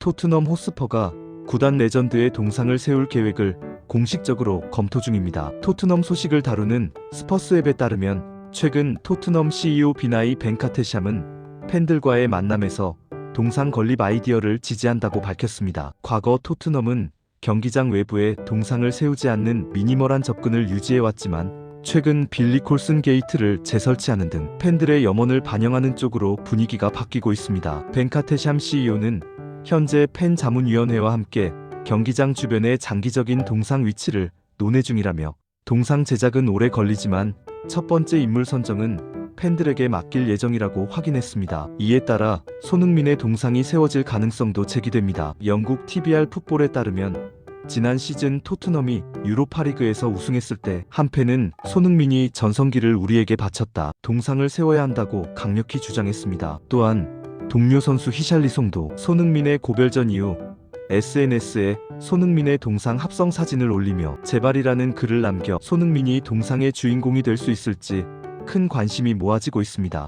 토트넘 호스퍼가 구단 레전드의 동상을 세울 계획을 공식적으로 검토 중입니다. 토트넘 소식을 다루는 스퍼스웹에 따르면 최근 토트넘 CEO 비나이 벤카테샴은 팬들과의 만남에서 동상 건립 아이디어를 지지한다고 밝혔습니다. 과거 토트넘은 경기장 외부에 동상을 세우지 않는 미니멀한 접근을 유지해왔지만 최근 빌리 콜슨 게이트를 재설치하는 등 팬들의 염원을 반영하는 쪽으로 분위기가 바뀌고 있습니다. 벤카테샴 CEO는 현재 팬 자문위원회와 함께 경기장 주변의 장기적인 동상 위치를 논의 중이라며 동상 제작은 오래 걸리지만 첫 번째 인물 선정은 팬들에게 맡길 예정이라고 확인했습니다. 이에 따라 손흥민의 동상이 세워질 가능성도 제기됩니다. 영국 TBR 풋볼에 따르면 지난 시즌 토트넘이 유로파리그에서 우승했을 때 한 팬은 손흥민이 전성기를 우리에게 바쳤다. 동상을 세워야 한다고 강력히 주장했습니다. 또한 동료 선수 히샬리송도 손흥민의 고별전 이후 SNS에 손흥민의 동상 합성 사진을 올리며 제발이라는 글을 남겨 손흥민이 동상의 주인공이 될 수 있을지 큰 관심이 모아지고 있습니다.